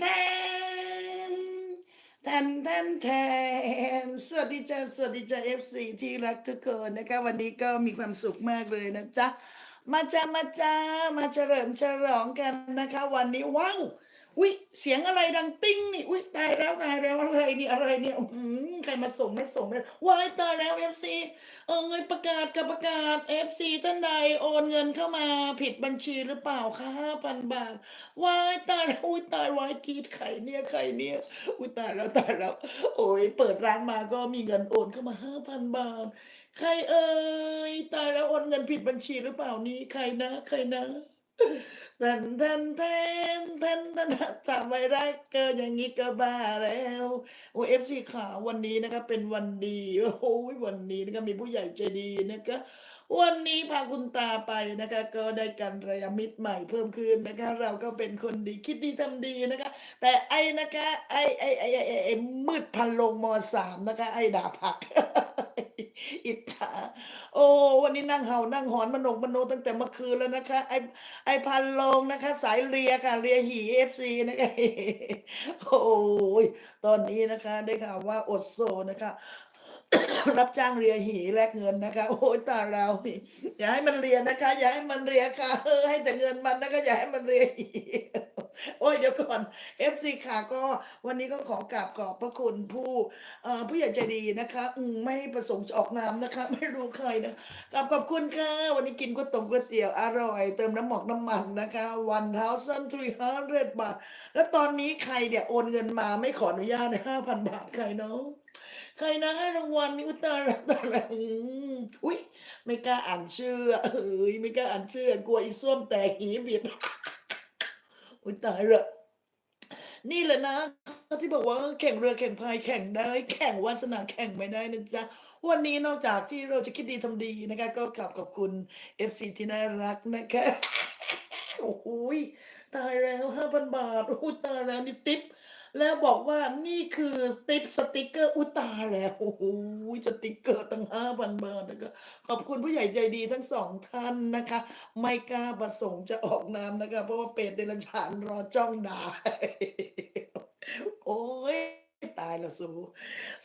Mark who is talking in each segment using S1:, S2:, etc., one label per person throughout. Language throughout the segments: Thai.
S1: แทนแทนแทนแทนสวัสดีจ้าสวัสดีจ้าเอฟซีที่รักทุกคนนะคะวันนี้ก็มีความสุขมากเลยนะจ๊ะมาจ้ามาจ้ามาเฉลิมฉลองกันนะคะ วันนี้ว้าว วิเสียงอะไรดังติ้งนี่วิตายแล้วตายแล้วอะไรนี่อะไรเนี่ยอื้อหือใครมาส่งไม่ส่งเลยวายตายแล้วเอฟซีเออเงินประกาศกับประกาศเอฟซีท่านใดโอนเงินเข้ามาผิดบัญชีหรือเปล่าคะห้าพันบาทวายตายแล้วอุ้ยตายวายกีดไข่เนี่ยไข่เนี่ยอุ้ยตายแล้วตายแล้ว โอ้ยเปิดร้านมาก็มีเงินโอนเข้ามาห้าพันบาท ใครเอ่ยตายแล้วโอนเงินผิดบัญชีหรือเปล่านี้ใครนะ ใครนะ แทนแทนแทนแทนแทนทำไมรักเกินอย่างนี้ก็บ้าแล้วโอ้เอฟซีขาวันนี้นะคะเป็นวันดีโอ้โหวันนี้นะคะมีผู้ใหญ่ใจดีนะคะวันนี้พาคุณตาไปนะคะ ก็ได้กันระยะมิตรใหม่เพิ่มขึ้นนะคะ เราก็เป็นคนดีคิดดีทำดีนะคะ แต่ไอ้นะคะไอ้ไอ้ไอ้ไอ้ไอ้ไอ้มืดพันลงมสามนะคะ ไอ้ดาผัก อิจฉาโอ้วันนี้นั่งเห่านั่งหอนมโนมโนตั้งแต่เมื่อคืนแล้วนะคะ ไอ้ไอ้พันลงนะคะ สายเรียค่ะ เรียหีเอฟซีนะคะโอ้ยตอนนี้นะคะ ได้ข่าวว่าอดโซนะคะรับจ้างเรียหีแลกเงินนะคะ โอ้ยตาเราอย่าให้มันเรียนนะคะ อย่าให้มันเรียค่ะเออให้แต่เงินมันนะคะอย่าให้มันเรียหี โอ้ยเดี๋ยวก่อน FC ค่ะก็วันนี้ก็ขอกราบขอบพระคุณผู้ผู้ใหญ่ใจดีนะคะ อืมไม่ประสงค์จะออกนามนะคะ ไม่รู้ใครนะกราบขอบคุณค่ะ วันนี้กินก๋วยตงก๋วยเตี๋ยวอร่อย เติมน้ำหมอกน้ำมันนะคะวันเท้าสั้นทรีห้าเรบาท แล้วตอนนี้ใครเนี่ยโอนเงินมาไม่ขออนุญาตในห้าพันบาทใครเนาะใครนะให้รางวัลนี่อุตายแล้วตายแล้วอืมอุ้ยไม่กล้าอ่านชื่อเอ้ยไม่กล้าอ่านชื่อกลัวอีส้วมแตกหีบิด อุ้ยตายละนี่แหละนะ ที่บอกว่าแข่งเรือแข่งพายแข่งได้ แข่งวาสนาแข่งไม่ได้นะจ๊ะ วันนี้นอกจากที่เราจะคิดดีทำดีนะคะ ก็กลับขอบคุณ FC ที่น่ารักนะคะ โอ้ยตายแล้วห้าพันบาทโอ้ยตายแล้วนี่ติป แล้วบอกว่านี่คือติปสติกเกอร์อุตาแล้วโอ้โหสติกเกอร์ตั้งห้าพันบาทนะคะขอบคุณผู้ใหญ่ใจดีทั้งสองท่านนะคะ ไม่กล้าประสงค์จะออกนามนะคะ เพราะว่าเป็ดเดรัจฉานรอจ้องด่าโอ้ย ตายละสู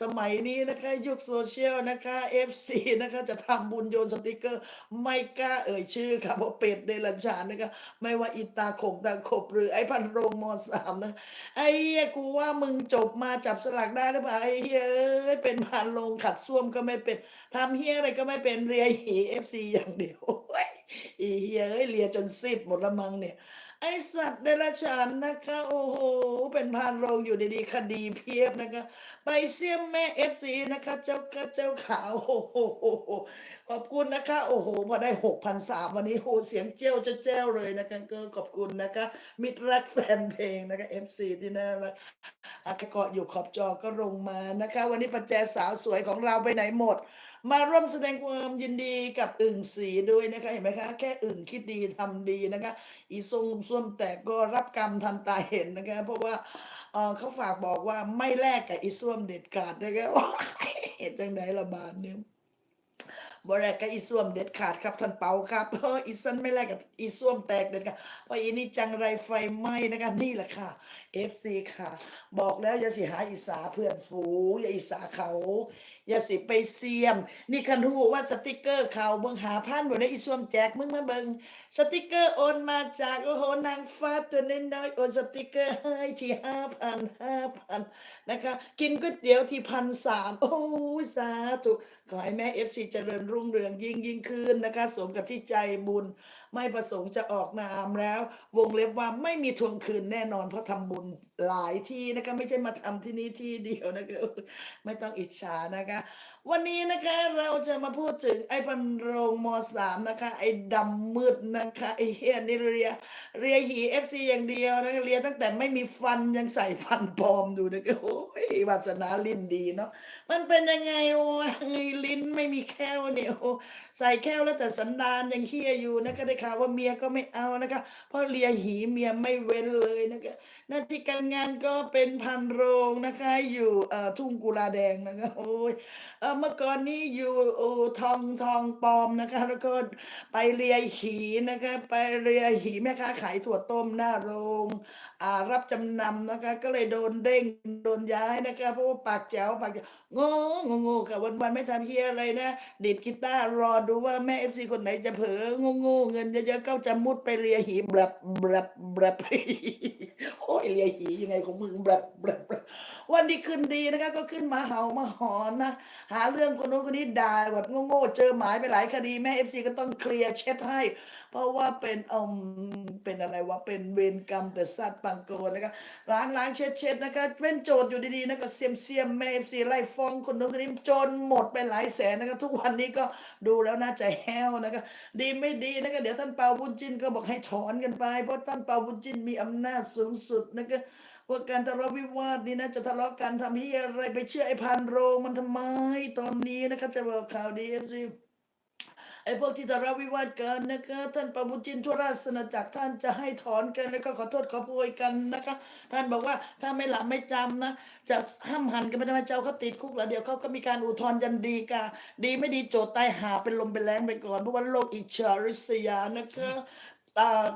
S1: สมัยนี้นะคะ ยุคโซเชียลนะคะ FC นะคะจะทำบุญโยนสติกเกอร์ ไม่กล้าเอ่ยชื่อค่ะเพราะเป็ดเดรัจฉานนะคะ ไม่ว่าอีตาขงตาขบ หรือไอ้พันโรงมอสามนะ ไอ้เหี้ยกูว่ามึงจบมาจับสลากได้หรือเปล่าไอ้เหี้ยเอ้ยเป็นพันโรงขัดส้วมก็ไม่เป็นทำเหี้ยอะไรก็ไม่เป็นเรียหีเอฟซีอย่างเดียวไอ้เหี้ยเอ้ยเรียจนซีดหมดละมังเนี่ย ไอสัตว์เดรัจฉานนะคะ โอ้โห เป็นพานโรงอยู่ดีๆ คดีเพียบนะคะ ไปเสี่ยมแม่เอฟซีนะคะ เจ้าก็เจ้าขาวโอ้โหขอบคุณนะคะ โอ้โห พอได้หกพันสามวันนี้โหเสียงเจ้าจะเจ้าเลยนะคะก็ขอบคุณนะคะ มิตรรักแฟนเพลงนะคะเอฟซีที่น่ารักอาเกาะอยู่ขอบจอก็ลงมานะคะ วันนี้ปัจแจสาวสวยของเราไปไหนหมด มาร่วมแสดงความยินดีกับอึ่งสีด้วยนะคะเห็นไหมคะ แค่อึ่งคิดดีทำดีนะคะ อีทรงส้วมแตกก็รับกรรมทันตาเห็นนะคะ เพราะว่าเขาฝากบอกว่าไม่แลกกับอีส้วมเด็ดขาดนะคะเห็นจังไดระบาดเนี่ยบแรกกับอีส้วมเด็ดขาดครับท่านเปาครับเอออีสันไม่แลกกับอีส้วมแตกเด็ดขาดเพราะอีนี่จังไรไฟไหม้นะคะนี่แหละค่ะ FC ค่ะ บอกแล้วอย่าสิหาอีสาเพื่อนฝูอย่าอีสาเขา อย่าสิไปเสียม นี่คันรู้ว่าสติกเกอร์เขาเบิ่งหาพันบ่ได้อีส้วมแจกมึงมาเบิ่งสติกเกอร์โอนมาจากโอ้โหนางฟ้าตัวน้อยๆโอนสติกเกอร์ให้ที่ห้าพันห้าพันนะคะกินก๋วยเตี๋ยวที่พันสามโอ้ยสาธุขอให้แม่เอฟซีเจริญรุ่งเรืองยิ่งยิ่งขึ้นนะคะ สมกับที่ใจบุญ ไม่ประสงค์จะออกนามแล้ว วงเล็บว่าไม่มีทวงคืนแน่นอนเพราะทำบุญ หลายที่นะคะไม่ใช่มาทำที่นี่ที่เดียวนะคะไม่ต้องอิจฉานะคะ วันนี้นะคะเราจะมาพูดถึงไอ้พันโรงมสามนะคะ ไอ้ดำมืดนะคะไอ้เฮียนี่เรียเรียหีเอฟซีอย่างเดียวนะคะเรียตั้งแต่ไม่มีฟันยังใส่ฟันปลอมดูนะคะโอ้ยวาสนาลิ้นดีเนาะมันเป็นยังไงวะไอ้ลิ้นไม่มีแค่วเนี่ยโอ้ใส่แค่วแล้วแต่สันดานยังเฮียอยู่นะคะได้ข่าวว่าเมียก็ไม่เอานะคะ เพราะเลียหีเมียไม่เว้นเลยนะคะ หน้าที่การงานก็เป็นพันโรงนะคะ อยู่เอ่อทุ่งกุลาแดงนะคะโอ้ยเออเมื่อก่อนนี้อยู่อทองทองปลอมนะคะ แล้วก็ไปเรียหีนะคะ ไปเรียหีแม่ค้าขายถั่วต้มหน้าโรง รับจำนำนะคะ ก็เลยโดนเด้งโดนย้ายนะคะ เพราะว่าปากแจ๋วปากแจ๋วโง่โง่โง่ค่ะวันวันๆไม่ทำเฮียอะไรนะดีดกีตาร์รอดูว่าแม่เอฟซีคนไหนจะเผลอโง่โง่เงินเยอะๆก็จะมุดไปเลียหีบลับแบบแบบโอ้ยเลียหียังไงของมึงแบบแบบแบบวันดีคืนดีนะคะ ก็ขึ้นมาเห่ามาหอนนะหาเรื่องคนโน้นคนนี้ด่าแบบโง่ๆเจอหมายไปหลายคดีแม่เอฟซีก็ต้องเคลียร์เช็ดให้เพราะว่าเป็นอมเป็นอะไรวะเป็นเวรกรรมแต่สัตว์ปังโกนนะคะล้างล้างเช็ดเช็ดนะคะเป็นโจทย์อยู่ดีๆนะก็เสียมเสียมแม่เอฟซีไล่ฟ้องคนโน้นคนนี้จนหมดไปหลายแสนนะคะทุกวันนี้ก็ดูแล้วน่าใจแห้วนะคะดีไม่ดีนะคะเดี๋ยวท่านเปาบุญจินก็บอกให้ถอนกันไป เพราะท่านเปาบุญจินมีอำนาจสูงสุดนะคะว่าการทะเลาะวิวาทนี่นะจะทะเลาะกันทำที่อะไรไปเชื่อไอ้พันโรงมันทำไมตอนนี้นะคะจะบอกข่าวดีเอฟซี พวกที่ทะเลาะวิวาทกันนะคะท่านเปาบุญจินทั่วราชอาจักรท่านจะให้ถอนกันแล้วก็ขอโทษขอโพยกันนะคะ ท่านบอกว่าถ้าไม่หลับไม่จำนะจะห้ามหันกันไม่ได้ไหมเจ้าเขาติดคุกแล้วเดี๋ยวเขาก็มีการอุทธรณ์ยันดีกาดีไม่ดีโจทย์ตายหาเป็นลมเป็นแรงไปก่อนเพราะว่าโลกอิจฉาริษยานะคะ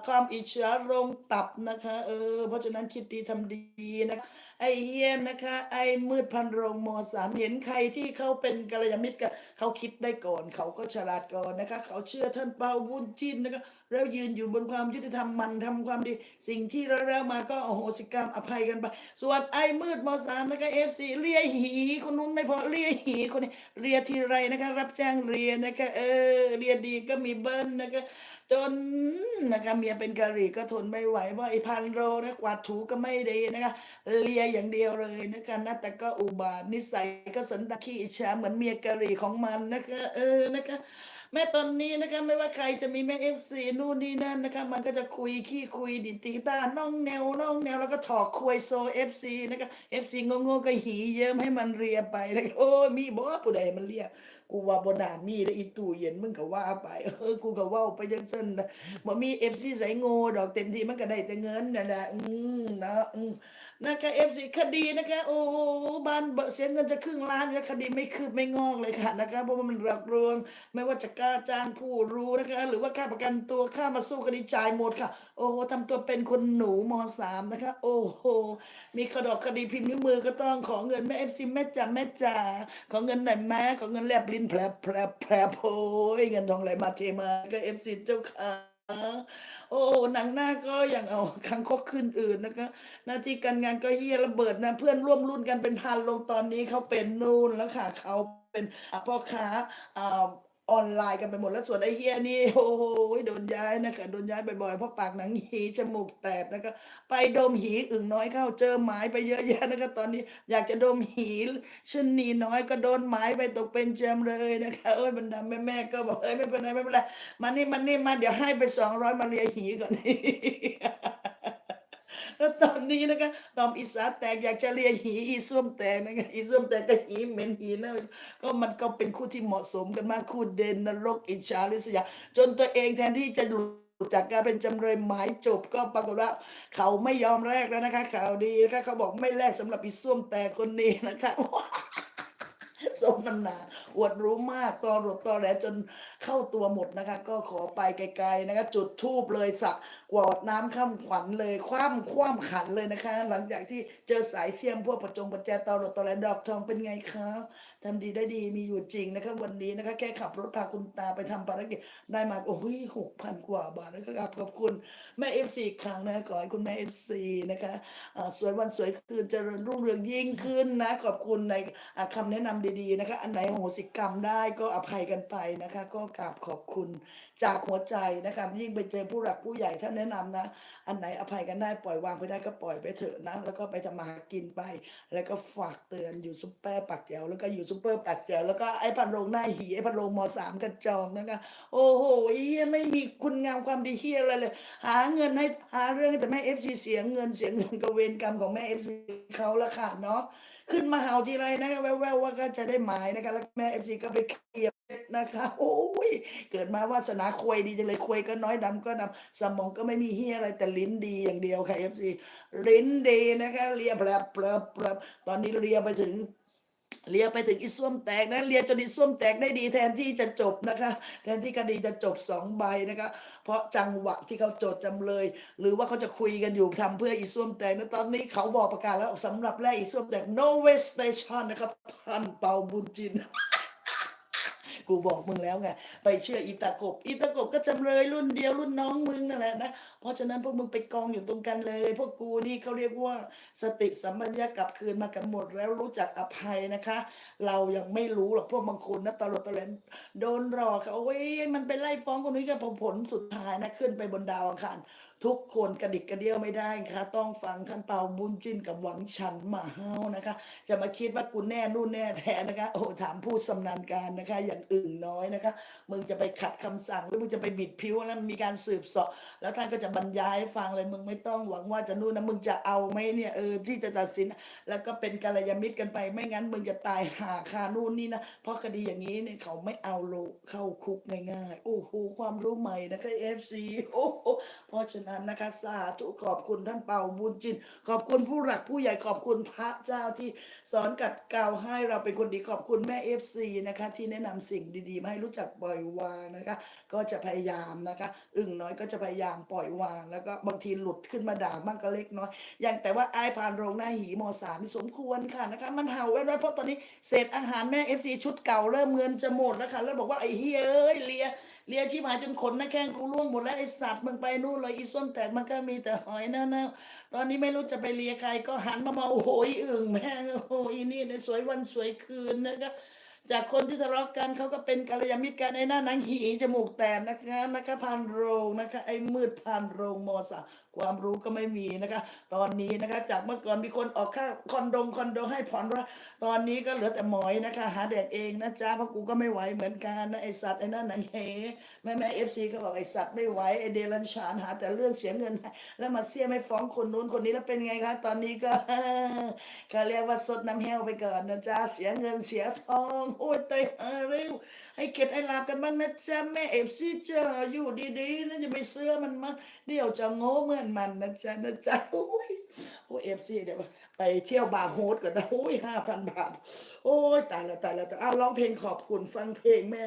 S1: ความอิจฉาลงตับนะคะเออเพราะฉะนั้นคิดดีทำดีนะคะไอเฮียนนะคะ ไอมืดพันโรงมสามเห็นใครที่เขาเป็นกัลยาณมิตรกันเขาคิดได้ก่อน เขาก็ฉลาดก่อนนะคะ เขาเชื่อท่านเปาวุ้นจินนะคะแล้วยืนอยู่บนความยุติธรรมมันทำความดี สิ่งที่เราแล้วมาก็โอโหสิกรรมอภัยกันไป ส่วนไอมืดมสามนะคะเอฟซีเลียหีคนนู้นไม่พอเลียหีคนนี้เลียทีไรนะคะ รับจ้างเรียนนะคะเออเรียนดีก็มีเบิ้ลนะคะ จนนะคะเมียเป็นกะหรี่ก็ทนไม่ไหวเพราไอ้พันโรนะกวาดถูก็ไม่ดีนะคะเลียอย่างเดียวเลยนะคะนะแต่ก็อุบาทนิสัยก็สันดาขี้อิจฉาเหมือนเมียกะหรี่ของมันนะคะเออนะคะแม่ตอนนี้นะคะไม่ว่าใครจะมีแม่เอฟซีนู่นนี่นั่นนะคะมันก็จะคุยขี้คุยดิตีตาน้องแนวน้องแนวแล้วก็ถอกคุยโซเอฟซีนะคะเอฟซีงงๆก็หีเยิ้มให้มันเรียไปนะคะโอ้มีบอกผู้ใดมันเรีย กูว่าบนหามีแล้อีตู้เย็นมึงก็ว่าไปเออกูก็ว่าไปยังเส้นนะบ่มีเอฟซีใส่โง่ดอกเต็มที่มันก็ได้แต่เงินนั่นแหละอืมเนาะอืม นะคะเอฟซีคดีนะคะโอ้โหบ้านเบอะเสียเงินจะครึ่งล้านแล้วคดีไม่คืบไม่งอกเลยค่ะนะคะเพราะว่ามันหลักรวง ไม่ว่าจะกล้าจ้างผู้รู้นะคะ หรือว่าค่าประกันตัวค่ามาสู้คดีจ่ายหมดค่ะ โอ้โหทำตัวเป็นคนหนูมสามนะคะ โอ้โหมีขดอกคดีพิมพ์นิ้วมือก็ต้องขอเงินแม่เอฟซีแม่จ๋าแม่จ๋าขอเงินหน่อยแม่ขอเงินแลบลิ้นแผลบแผลบแผลบโอ้ยเงินทองไหลมาเทมาก็เอฟซีเจ้าค่ะ โอ้หนังหน้าก็ยังเอาคังคกขึ้นอื่นนะคะหน้าที่การงานก็เฮียระเบิดนะเพื่อนร่วมรุ่นกันเป็นพันลงตอนนี้เขาเป็นนู่นแล้วค่ะเขาเป็นพ่อค้า ออนไลน์กันไปหมดแล้วส่วนไอ้เฮียนี่โอ้โหโดนย้ายนะคะโดนย้ายบ่อยๆเพราะปากหนังหีจมูกแตกนะคะไปดมหีอึ่งน้อยเข้าเจอหมายไปเยอะแยะนะคะตอนนี้อยากจะดมหีชนีน้อยก็โดนหมายไปตกเป็นจำเลยนะคะเอ้ยบรรดาแม่ๆก็บอกเอ้ยไม่เป็นไรไม่เป็นไรมานี่มานี่มาเดี๋ยวให้ไปสองร้อยมาเลียหีก่อน แล้วตอนนี้นะคะตอมอีสาแตกอยากจะเรียหีอีส้วมแตกนะคะอีส้วมแตกก็หีเหม็นหีนะก็มันก็เป็นคู่ที่เหมาะสมกันมากคู่เด่นนรกอิจฉาริษยา จนตัวเองแทนที่จะหลุดจากการเป็นจำเลยหมายจบก็ปรากฏว่าเขาไม่ยอมแรกแล้วนะคะข่าวดีนะคะเขาบอกไม่แรกสำหรับอีส้วมแตกคนนี้นะคะ สมน้ำหนาอวดรู้มากตอรดตอแหลจนเข้าตัวหมดนะคะ ก็ขอไปไกลๆนะคะ จุดทูบเลยสักกวาดน้ำข้ามขวัญเลย คว่ำคว่ำขันเลยนะคะ หลังจากที่เจอสายเสียมพวกประจงประแจตอรดตอแหลดอกทองเป็นไงคะ ทำดีได้ดีมีอยู่จริงนะคะวันนี้นะคะแค่ขับรถพาคุณตาไปทำภารกิจได้มาโอ้ยหกพันกว่าบาทนะครับขอบคุณแม่เอฟซีครั้งนะขอให้คุณแม่เอฟซีนะคะสวยวันสวยคืนเจริญรุ่งเรืองยิ่งขึ้นนะขอบคุณในอ่าคำแนะนำดีๆนะคะอันไหนโหสิกรรมได้ก็อภัยกันไปนะคะ ก็กราบขอบคุณจากหัวใจนะคะยิ่งไปเจอผู้หลักผู้ใหญ่ท่านแนะนำนะ อันไหนอภัยกันได้ปล่อยวางไปได้ก็ปล่อยไปเถอะนะแล้วก็ไปทำมาหากินไป แล้วก็ฝากเตือนอยู่ซุปเปอร์ปักแจวแล้วก็อยู่ซุปเปอร์ปักแจวแล้วก็ไอ้พันโรงหน้าหีไอ้พันโรงมสามกระจองนะคะโอ้โหเฮียไม่มีคุณงามความดีเฮียอะไรเลย หาเงินให้หาเรื่องแต่แม่เอฟซีเสียเงินเสียเงินกับเวรกรรมของแม่เอฟซีเขาละค่ะเนาะขึ้นมาเห่าทีไรนะคะแววๆว่าก็จะได้หมายนะคะแล้วแม่เอฟซีก็ไปเคลียร์นะคะโอ้ยเกิดมาวาสนาควยดีจังเลยควยก็น้อยดำก็ดำสมองก็ไม่มีเฮียอะไรแต่ลิ้นดีอย่างเดียวค่ะ FC ลิ้นดีนะคะเลียแผลบแผลบแผลบตอนนี้เลียไปถึง เลียไปถึงอีส้วมแตกนะเลียจนอีส้วมแตกได้ดีแทนที่จะจบนะคะ แทนที่คดีจะจบสองใบนะคะ เพราะจังหวะที่เขาโจทย์จำเลย หรือว่าเขาจะคุยกันอยู่ทำเพื่ออีส้วมแตกนะตอนนี้เขาบอกประกาศแล้วสำหรับแรกอีส้วมแตก no way station นะครับท่านเปาบุญจิน กูบอกมึงแล้วไงไปเชื่ออีตากบ อีตากบก็จำเลยรุ่นเดียวรุ่นน้องมึงนั่นแหละนะเพราะฉะนั้นพวกมึงไปกองอยู่ตรงกันเลย พวกกูนี่เขาเรียกว่าสติสัมปชัญญะกลับคืนมากันหมดแล้วรู้จักอภัยนะคะ เรายังไม่รู้หรอกพวกบางคนนะตลอดตะเลนโดนหลอกเขาเว้ยมันไปไล่ฟ้องคนนี้ก็ผลสุดท้ายนะขึ้นไปบนดาวอังคาร ทุกคนกระดิกกระเดี้ยวไม่ได้ค่ะ ต้องฟังท่านเปาบุญจินกับหวังฉันหมาเฮานะคะ จะมาคิดว่ากูแน่นู่นแน่แท้นะคะ โอ้ถามผู้สำนาญการนะคะ อย่างอื่นน้อยนะคะ มึงจะไปขัดคำสั่งหรือมึงจะไปบิดผิวแล้วมีการสืบสอบแล้วท่านก็จะบรรยายให้ฟังเลยมึงไม่ต้องหวังว่าจะนู่นนะมึงจะเอาไหมเนี่ยเออที่จะตัดสิน แล้วก็เป็นกัลยาณมิตรกันไปไม่งั้น มึงจะตายหาคานู่นนี่นะเพราะคดีอย่างนี้เนี่ยเขาไม่เอาโลเข้าคุกง่ายๆโอ้โหความรู้ใหม่นะคะเอฟซีโอ้โหเพราะฉะนั้นั้นนะคะสาธุขอบคุณท่านเป่าบุญจิน ขอบคุณผู้หลักผู้ใหญ่ขอบคุณพระเจ้าที่สอนกัดเกลาวให้เราเป็นคนดีขอบคุณแม่เอฟซีนะคะที่แนะนำสิ่งดีๆมาให้รู้จักปล่อยวางนะคะก็จะพยายามนะคะอึ่งน้อยก็จะพยายามปล่อยวาง แล้วก็บางทีหลุดขึ้นมาด่าบ้างก็เล็กน้อย อย่างแต่ว่าไอายผ่านโรงหน้าหีมสามสมควรค่ะนะคะมันเห่าไว้ร้อยเพราะตอนนี้เศษอาหารแม่เอฟซีชุดเก่าเริ่มเงินจะหมดแล้วค่ะแล้วบอกว่าไอ้เฮ้ยเอ้ยเลีย เลียชิบหายจนขนหน้าแข้งกูร่วงหมดแล้วไอสัตว์มึงไปนู่นเลยอีส้มแตกมันก็มีแต่หอยเน่าๆตอนนี้ไม่รู้จะไปเลียใครก็หันมามาโอ้โหยอึ่งแม่งโอ้โหยนี่ในสวยวันสวยคืนนะคะจากคนที่ทะเลาะกันเขาก็เป็นกัลยาณมิตรกันไอ้หน้าหนังหีจมูกแตกนะคะนะคะพันโรงนะคะไอ้มืดพันโรงมสาความรู้ก็ไม่มีนะคะ ตอนนี้นะคะ จากเมื่อก่อนมีคนออกค่าคอนโดคอนโดให้ผ่อนว่าตอนนี้ก็เหลือแต่หมอยนะคะ หาแดกเองนะจ๊ะเพราะกูก็ไม่ไหวเหมือนกันนะไอสัตว์ไอ้นั่นไหนเฮแม่แม่เอฟซีก็บอกไอสัตว์ไม่ไหวไอเดรันชานหา แต่เรื่องเสียเงิน แล้วมาเสียไม่ฟ้องคนนู้นคนนี้แล้วเป็นไงคะตอนนี้ก็ก็เรียกว่าสดน้ำแห้วไปก่อนนะจ๊ะเสียเงินเสียทองโอ้ยตายเร็วให้เก็ดให้ลาบกันบ้างนะจ๊ะแม่เอฟซีเจออยู่ดีๆนะจะไปเสื้อมันมาเดี๋ยวจะโง่เมื่อนมันนะจ๊ะนะจ๊ะโอ้ยโอ้เอฟซีเดี๋ยวไปเที่ยวบาร์โฮสก่อนนะโอ้ยห้าพันบาท โอ้ยตายล้วตายล้วแต่อ้าวร้องเพลงขอบคุณฟังเพลงแม่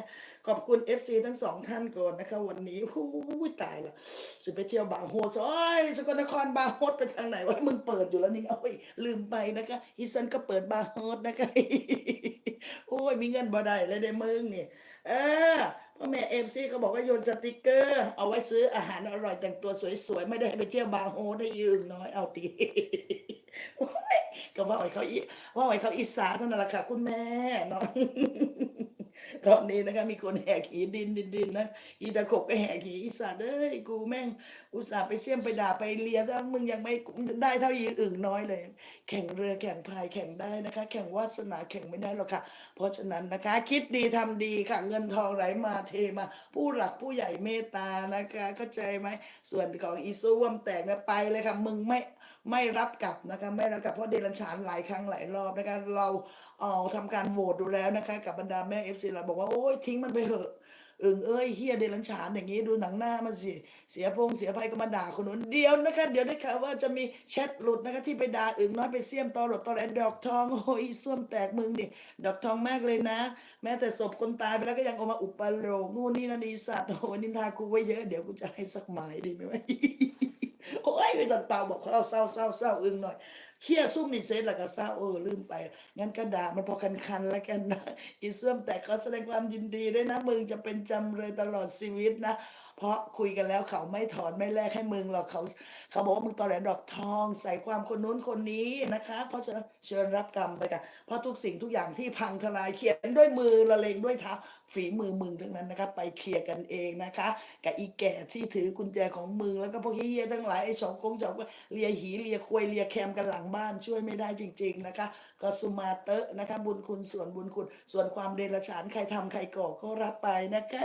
S1: ขอบคุณเอฟซีทั้งสองท่านก่อนนะคะ วันนี้โอ้ยตายล้วจะไปเที่ยวบาร์โฮสโอ้ยสกลนครบาร์โฮสไปทางไหนวะมึงเปิดอยู่แล้วนี่โอ้ยลืมไปนะคะอีซันก็เปิดบาร์โฮสนะคะโอ้ยมีเงินบ่ได้เลยได้มึงนี่เออ พ่อแม่เอมซีเขาบอกว่าโยนสติกเกอร์ เอาไว้ซื้ออาหารอร่อยแต่งตัวสวยๆ ไม่ได้ไปเที่ยวบาร์โฮได้ยืนน้อยเอาตีก็ว่าไอ้เขาอีว่าไอ้เขาอีสาเท่านั้นแหละค่ะคุณแม่เนาะ ตอนนี้นะคะมีคนแหกขีดินดินดินนะอีตาขบก็แหกขีอีสานเอ้ยกูแม่งอุตส่าห์ไปเสี่ยมไปด่าไปเลียแล้วมึงยังไม่ได้เท่าอีอึ่งน้อยเลย แข่งเรือแข่งพายแข่งได้นะคะ แข่งวาสนาแข่งไม่ได้หรอกค่ะ เพราะฉะนั้นนะคะ คิดดีทำดีค่ะ เงินทองไหลมาเทมา ผู้หลักผู้ใหญ่เมตตานะคะเข้าใจไหมส่วนของอีซูวมแตกนี่ยไปเลยค่ะมึงไม่ไม่รับกลับนะคะไม่รับกลับเพราะเดรัญชานหลายครั้งหลายรอบนะคะเรา เอาทำการโหวตดูแล้วนะคะ กับบรรดาแม่เอฟซีเราบอกว่าโอ้ยทิ้งมันไปเถอะเอิงเอ้ยเฮียเดรัญชานอย่างนี้ดูหนังหน้ามันสิเสียพงเสียภัยก็มาด่าคนนู้นเดียวนะคะ เดี๋ยวได้ข่าวว่าจะมีแชทหลุดนะคะที่ไปด่าอึ่งน้อยไปเสี่ยมตอหลดตอแหลดอกทองโอ้ยส้วมแตกมึงนี่ดอกทองมากเลยนะ แม้แต่ศพคนตายไปแล้วก็ยังเอามาอุปโลกนู่นนี่นั่นอีสัตว์โอ้ยนินทากูไว้เยอะเดี๋ยวกูจะให้สักหมายดีไหมวะโอ้ยไปตัดเปล่าบอกเขาเศร้าเศร้าเศร้าอึ้งหน่อย เครียดซุ่มนี่เสร็จแล้วก็เศร้าเออลืมไป งั้นก็ด่ามันพอคันๆแล้วกันนะอีเสื่อมแต่ขอแสดงความยินดีด้วยนะมึงจะเป็นจำเลยตลอดชีวิตนะ เพราะคุยกันแล้วเขาไม่ถอนไม่แลกให้มึงหรอกเขาเขาบอกว่ามึงตอแหลดอกทอง ใส่ความคนนู้นคนนี้นะคะ เพราะฉะนั้นเชิญรับกรรมไปกันเพราะทุกสิ่งทุกอย่างที่พังทลายเขียนด้วยมือละเลงด้วยเท้าฝีมือมึงทั้งนั้นนะคะไปเคลียร์กันเองนะคะกับอีแก่ที่ถือกุญแจของมึงแล้วก็พวกเฮียทั้งหลายไอ้สองกงสองก็เลียหีเลียควยเลียแคมกันหลังบ้านช่วยไม่ได้จริง ๆนะคะก็สุมาเตะนะคะ บุญคุณส่วนบุญคุณ ส่วนความเดรัจฉานใครทำใครก่อก็รับไปนะคะ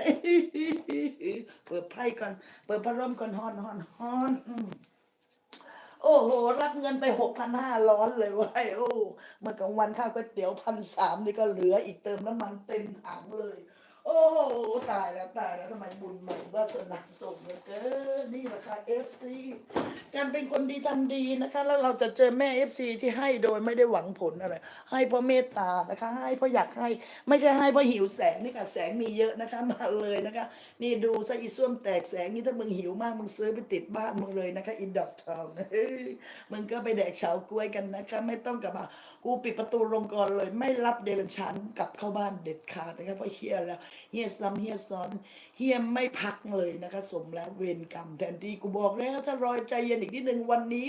S1: เปิดไพ่ก่อนเปิดพัดลมก่อนฮอนฮอนฮอนโอ้โห รับเงินไปหกพันห้าร้อนเลยว้ยโอ้เมื่อกลางวันข้าวก๋วยเตี๋ยวพันสามนี่ก็เหลืออีกเติมน้ำมันเต็มถังเลย โอ้โหตายแล้วตายแล้วทำไมบุญใหม่วาสนาส่งเหลือเกินนี่แหละค่ะ FC การเป็นคนดีทำดีนะคะ แล้วเราจะเจอแม่ FC ที่ให้โดยไม่ได้หวังผลอะไร ให้เพราะเมตตานะคะ ให้เพราะอยากให้ไม่ใช่ให้เพราะหิวแสงนี่ค่ะแสงมีเยอะนะคะมาเลยนะคะ นี่ดูซะอีส้วมแตกแสงนี่ถ้ามึงหิวมากมึงซื้อไปติดบ้านมึงเลยนะคะอินดอกทองเฮ้ยมึงก็ไปแดกเฉากล้วยกันนะคะ ไม่ต้องกลับมา กูปิดประตูลงก่อนเลย ไม่รับเดรัจฉานกลับเข้าบ้านเด็ดขาดนะคะเพราะเฮียแล้วเฮียซ้ำเฮียซ้อนเฮียไม่พักเลยนะคะสมแล้วเวรกรรมแทนที่กูบอกแล้วถ้ารอยใจเย็นอีกนิดนึงวันนี้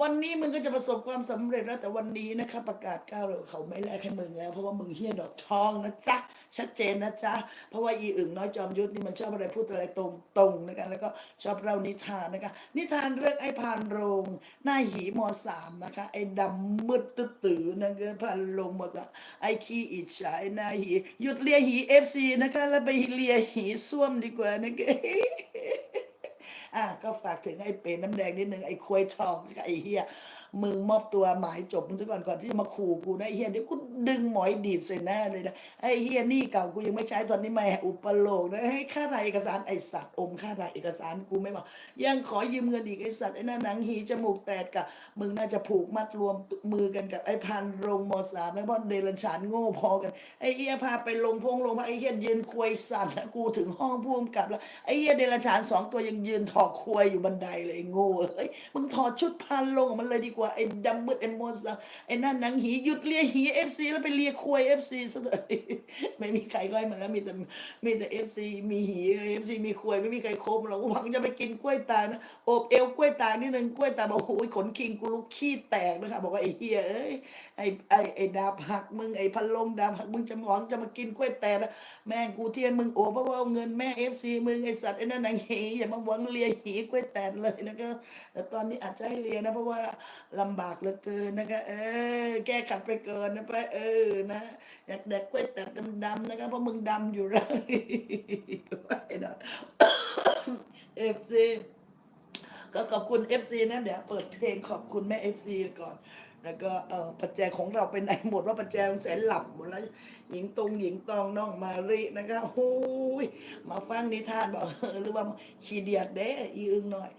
S1: วันนี้มึงก็จะประสบความสำเร็จแล้วแต่วันนี้นะคะประกาศก้าวเขาไม่แลกให้มึงแล้ว เพราะว่ามึงเฮียดอกทองนะจ๊ะชัดเจนนะจ๊ะเพราะว่าอีอึ่งน้อยจอมยุทธนี่มันชอบอะไรพูดอะไรตรงๆนะคะแล้วก็ชอบเล่านิทานนะคะนิทานเรื่องไอ้พานโรงหน้าหีมสามนะคะไอ้ดำมืดตื้อๆนะคะพานลงหมสามไอขี้อิจฉาไอหน้าหีหยุดเลียหีเอฟซีนะคะ แล้วไปเลียหีส้วมดีกว่านะคะอะก็ฝากถึงไอ้เป็นน้ำแดงนิดนึงไอ้ควยทองกับไอ้เฮีย มึงมอบตัวหมายจบมึงซะก่อนก่อนที่จะมาขู่กูนะไอ้เฮียเดี๋ยวกูดึงหมอยดีดใส่หน้าเลยนะไอ้เฮียนี่เก่ากูยังไม่ใช้ตอนนี้มาอุปโลกนะให้ค่าถ่ายเอกสารไอ้สัตว์อมค่าถ่ายเอกสารกูไม่บอกยังขอยืมเงินอีกไอ้สัตว์ไอ้หน้าหนังหีจมูกแตกกับมึงน่าจะผูกมัดรวมมือกันกับไอ้พันโรงมอสามนะเพราะเดรัจฉานโง่พอกันไอ้เฮียพาไปลงพงลงมาไอ้เฮียยืนควยสั่นนะกูถึงห้องพ่วงกับแล้วไอ้เฮียเดรัจฉานสองตัวยังยืนถอดควยอยู่บันไดเลยโง่เอ้ยมึงถอดชุดพันลงมันเลยดีกว่าไอ้ดำมืดไอ้โมสไอ้หน้าหนังหีหยุดเลียหีเอฟซีแล้วไปเลียควยเอฟซีซะเลยไม่มีใครก้อยมันแล้วมีแต่มีแต่เอฟซีมีหีเอฟซีมีควยไม่มีใครคมหรอกหวังจะไปกินกล้วยตานะโอบเอวกล้วยตานิดนึงกล้วยตาบอกโอ้ยขนคิงกูลุกขี้แตกนะคะบอกว่าไอ้เฮียเอ้ยไอ้ไอ้ไอ้ดาบหักมึงไอ้พันลงดาบหักมึงจะหวังจะมากินกล้วยแตกนะแม่งกูเทียนมึงโอบเพราะว่าเอาเงินแม่เอฟซีมึงไอ้สัตว์ไอ้นั่นนางหีอย่ามาหวังเลียหีกล้วยแตกเลยนะคะแต่ตอนนี้อาจจะให้เลียนะเพราะว่าลำบากเหลือเกินนะคะเออ แก้ขัดไปเกินนะไปเออนะอยากแดกกล้วยแตกดำๆนะคะเพราะมึงดำอยู่แล้วไอ้นะเอฟซีก็ขอบคุณ FC นะเดี๋ยวเปิดเพลงขอบคุณแม่ FC ก่อน แล้วก็เออปัจจัยของเราเป็นไหนหมดว่าปัจจัยของแสนหลับหมดแล้ว หญิงตรงหญิงตองน้องมารีนะคะโอ้ยมาฟังนิทานบอกหรือว่าขี้เดียดเด้อีอึงหน่อย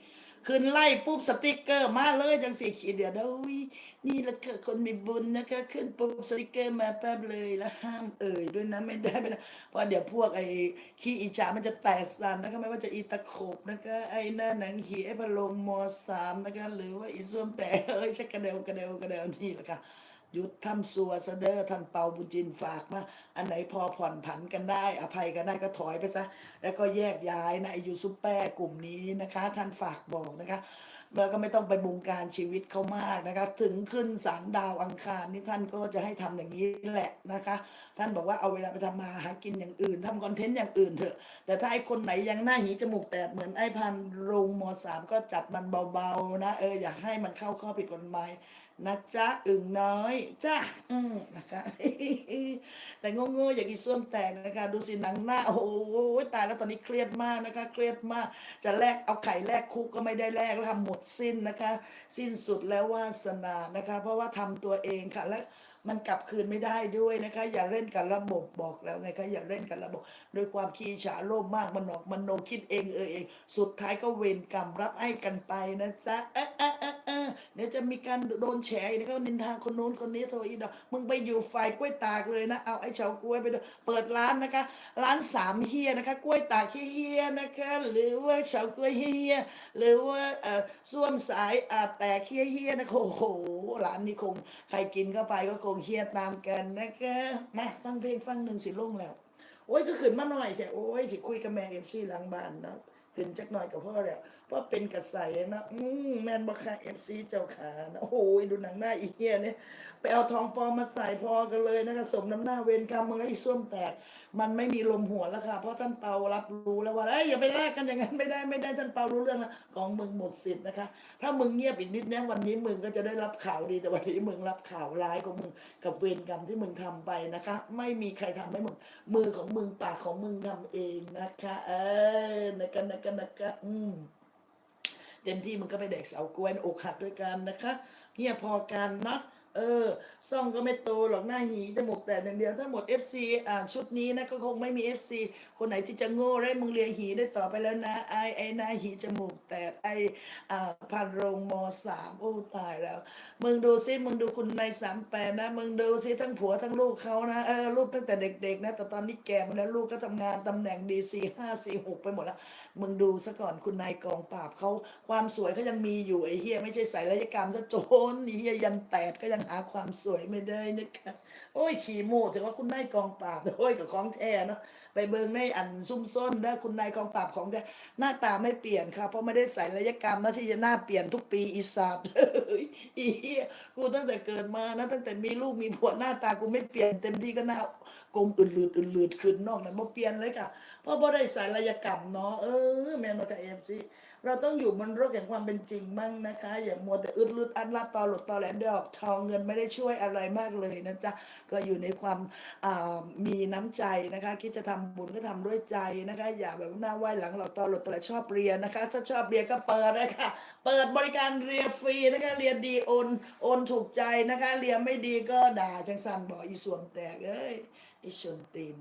S1: ขึ้นไล่ปุ๊บสติกเกอร์มาเลยจังสีขีดเดียดโอ้ยนี่ละค่ะคนมีบุญนะคะ ขึ้นปุ๊บสติกเกอร์มาแป๊บเลยแล้วห้ามเอ่ยด้วยนะไม่ได้ไม่ได้เพราะเดี๋ยวพวกไอ้ขี้อิจฉามันจะแตกสันนะคะไม่ว่าจะอีตะขบนะคะไอ้หน้าหนังหีไอ้พะโลงมสามนะคะหรือว่าอีส้วมแต่เอ้ยชักกระเดวกระเดวกระเดวนี่แหละค่ะ หยุดทำสัวเสเดอท่านเปาบุญจินฝากมา อันไหนพอผ่อนผันกันได้ อภัยกันได้ก็ถอยไปซะ แล้วก็แยกย้ายนะไอยูซุปเปอร์กลุ่มนี้นะคะ ท่านฝากบอกนะคะแล้วก็ไม่ต้องไปบงการชีวิตเขามากนะคะ ถึงขึ้นสารดาวอังคารนี่ท่านก็จะให้ทำอย่างนี้แหละนะคะ ท่านบอกว่าเอาเวลาไปทำมาหากินอย่างอื่นทำคอนเทนต์อย่างอื่นเถอะ แต่ถ้าไอ้คนไหนยังหน้าหีจมูกแตกเหมือนไอ้พันโรงมสามก็จัดมันเบาๆนะเอออยากให้มันเข้าข้อผิดกฎหมาย นะจ๊ะอึ่งน้อยจ้าอืมนะคะ แต่โง่ๆอย่างอีส้วมแตกนะคะ ดูสิหนังหน้า โอ้โหตายแล้วตอนนี้เครียดมากนะคะ เครียดมาก จะแลกเอาไข่แลกคุกก็ไม่ได้แลกแล้วทำหมดสิ้นนะคะ สิ้นสุดแล้ววาสนานะคะ เพราะว่าทำตัวเองค่ะและ มันกลับคืนไม่ได้ด้วยนะคะ อย่าเล่นกับระบบบอกแล้วไงคะอย่าเล่นกับระบบด้วยความขี้ฉาโลภมากมันหนอกมันโนคิดเองเออเอง สุดท้ายก็เวรกรรมรับให้กันไปนะจ๊ะเอ๊ะเอ๊ะเอ๊ะเอ๊ะเดี๋ยวจะมีการโดนแฉอีกนะเขานินทาคนนู้นคนนี้โทรอีดอกมึงไปอยู่ฝ่ายกล้วยตากเลยนะ เอาไอ้เฉากล้วยไปด้วยเปิดร้านนะคะ ร้านสามเฮียนะคะ กล้วยตากเฮียนะคะ หรือว่าเฉากล้วยเฮียหรือว่าเอ่อส้วมสายอ่าแตกเฮียๆนะโอ้โหร้านนี้คงใครกินเข้าไปก็คงเฮียตามกันนะคะมาฟังเพลงฟังหนึ่งสิลงแล้ว โอ้ยก็ขึ้นมาหน่อยแต่โอ้ยสิคุยกับแม่เอฟซีหลังบ้านเนาะขึ้นจักหน่อยกับพ่อแล้วเพราะเป็นกระใสนะอืมแมนบอกค่ะเอฟซีเจ้าขานะโอ้ยดูหนังหน้าอีเหี้ยเนี่ยไปเอาทองปลอมมาใส่พอกันเลยนะคะสมน้ำหน้าเวรกรรมมึงไอ้ส้วมแตก มันไม่มีลมหัวแล้วค่ะ เพราะท่านเปารับรู้แล้วว่าเอ้ยอย่าไปแลกกันอย่างนั้นไม่ได้ไม่ได้ท่านเปารู้เรื่องแล้วของมึงหมดสิทธิ์นะคะ ถ้ามึงเงียบอีกนิดนี่ยวันนี้มึงก็จะได้รับข่าวดีแต่วันนี้มึงรับข่าวร้ายของมึงกับเวรกรรมที่มึงทำไปนะคะ ไม่มีใครทำให้มึง มือของมึงปากของมึงทำเองนะคะ เออนะคะนนะคะนะคะอืมเต็มที่มึงก็ไปเด็กเสากล้วยอกหักด้วยกันนะคะเงียบพอกันเนาะ เออซ่องก็ไม่โตหรอกหน้าหีจมูกแต่อย่างเดียวถ้าหมด FC อ่าชุดนี้นะก็คงไม่มี FC คนไหนที่จะโง่ได้มึงเรียนหีได้ต่อไปแล้วนะไอไอหน้าหีจมูกแตกไออ่าพันโรงมสามโอ้ตายแล้ว มึงดูซิมึงดูคุณนายสามแปดนะมึงดูซิทั้งผัวทั้งลูกเขานะเออลูกตั้งแต่เด็กๆนะแต่ตอนนี้แก่มาแล้วลูกก็ทำงานตำแหน่งดีสี่ห้าสี่หกไปหมดแล้ว มึงดูซะก่อนคุณนายกองปราบเขาความสวยเขายังมีอยู่ไอ้เฮียไม่ใช่ใส่ศัลยกรรมซะโจนไอ้เฮียยันแตดก็ยังหาความสวยไม่ได้นะคะโอ้ยขี่โม่ถือว่าคุณนายกองปราบโอ้ยกับของแท้เนาะไปเบิงในอันซุ่มซ่นนะคุณนายกองปราบของแท้หน้าตาไม่เปลี่ยนค่ะเพราะไม่ได้ใส่ศัลยกรรมนะที่จะหน้าเปลี่ยนทุกปีอีสัตว์อีเฮียกูตั้งแต่เกิดมานะตั้งแต่มีลูกมีผัวหน้าตากูไม่เปลี่ยนเต็มที่ก็หน้ากลมอื่นลืดอื่นลืดขึ้นนอกนั้นบ่เปลี่ยนเลยค่ะ เพราะบ่ได้ศัลยกรรมเนาะเออแม่นบ่กับเอฟซีเราต้องอยู่บนโลกแห่งความเป็นจริงบ้างนะคะ อย่ามัวแต่อึดลืดอันลาดตอหลุดตอแหลดอกทองเงินไม่ได้ช่วยอะไรมากเลยนะจ๊ะก็อยู่ในความอ่ามีน้ำใจนะคะ คิดจะทำบุญก็ทำด้วยใจนะคะ อย่าแบบหน้าไหว้หลังเราตอหลุดตอแหลชอบเรียนนะคะ ถ้าชอบเรียนก็เปิดนะคะ เปิดบริการเรียนฟรีนะคะเรียนดีโอนโอนถูกใจนะคะ เรียนไม่ดีก็ด่าจังสันบอกอีส่วนแตกเอ้ยอีส่วนตีน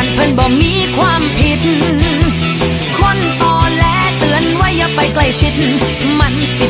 S2: ปันเพิ่นบ่มีความผิด คนตอแหลเตือนว่าอย่าไปใกล้ชิด มันสิ